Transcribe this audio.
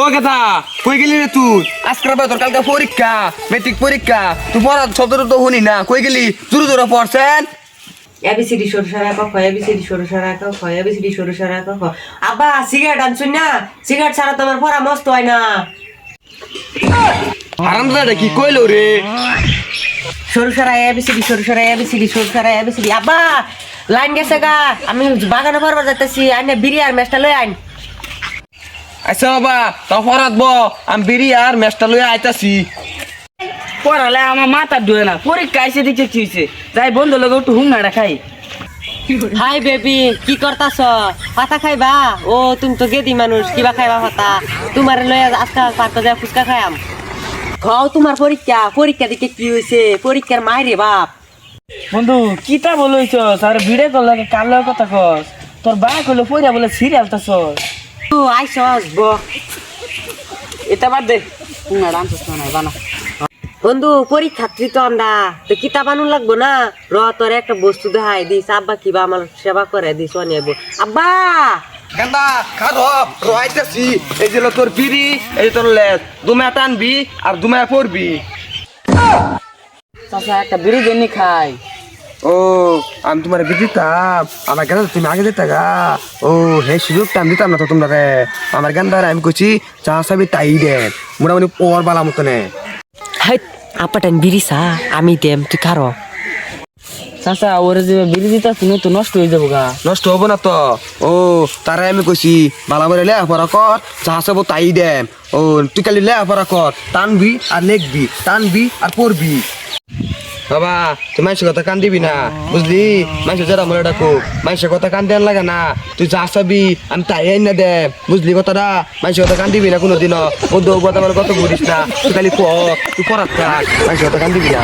ও কথা কই গেলি রে তুই? আজকের বেতন তোর কালকে পরীক্ষা মেট্রিক পরীক্ষা। তুই পড়া শব্দ তো শুনি না। কই গেলি? দূরে দূরে পড়ছেন। এবিসিডি সরু সারা ক খ এবিসিডি সরু সারা ক খ এবিসিডি সরু সারা ক খ। আব্বা সিগারেট আনছুন না? সিগারেট ছাড়া তোমার পড়া মস্ত হয় না। আরামদাদা কি কইলো রে? সরু সারা এবিসিডি সরু সারা এবিসিডি সরু সারা এবিসিডি আব্বা লাইন গেছে গা। আমি বাগানে পড়বার যাইতেছি। আইনে বিড়ি আর মেশটা লই আইন। আচ্ছা বাবা তো পড়াত ব আমি বিড়ি আর মেস্টা লই আইতাছি। পড়ালে আমার মাথা ধুয়ে না পরীক্ষা এসে দেখছে কি হয়েছে যাই বন্ধু লোক একটু হুঙ্গাটা খাই। হাই বেবি কি করতাছ? পাতা খাইবা? ও তুমি তো গেদি মানুষ কিবা খাইবা পাতা? তোমার লয়ে আজকাল পার্কে যায় ফুচকা খাইয়াম। খাও তোমার পরীক্ষা পরীক্ষা দিকে কি হয়েছে পরীক্ষার মাইরে বাপ। বন্ধু কিতা বলইছ স্যার ভিড়ে কল লাগে কার লগে কথা কস? তোর বাই কইলো পইরা বলে সিরিয়াল তাছ তো আইসস ব এটা বাদ দে। না বানা বন্ধু পরীক্ষার্থী তো আমরা। তো কিতাব আনুন লাগবো না? র তোর একটা বস্তু দেখাই দিস। আব্বা কিবা আমার সেবা করে দিস অনেক আব্বা! কান্দা খাদ রহাইতাছি এই যে তোর বিড়ি এই যে তোর লেজ। দুমা টানবি আর দুমা পড়বি চাচা একটা বিড়ি জন্য খাই। ও আমি তোমার দিতাম। আমার গান তুমি আগে দিতা গা। ও হে সুযোগটা আমি দিতাম না তো তোমরা রে আমার গান দ্বারা আমি কইছি চা সাবি তাই দে মোটামুটি পর বালা মতনে। হাই আপাটান বিরিসা আমি দেম তুই খারো। চাচা ওরে যে বিড়ি দিতা তুমি তো নষ্ট হয়ে যাব গা। নষ্ট হব না তো। ও তারাই আমি কইছি বালা বলে লে পড়া কর চা সাব তাই দে ও তুই কালি লে পড়া কর টানবি আর লেখবি টানবি আর পড়বি। বাবা, তুই মানুষের কথা কান দিবি না, বুঝলি? মানুষের যারা মনে ডাকো মানুষের কথা কান দেন লাগে না। তুই যা চাবি, আমি তাই আইন না দে বুঝলি কথাটা? মানুষের কথা কান দিবি না কোনোদিনও। ও দৌ কথা আমার কত করিস না। তুই খালি পড় তুই পড়াত মানুষের কথা কান দিবি না।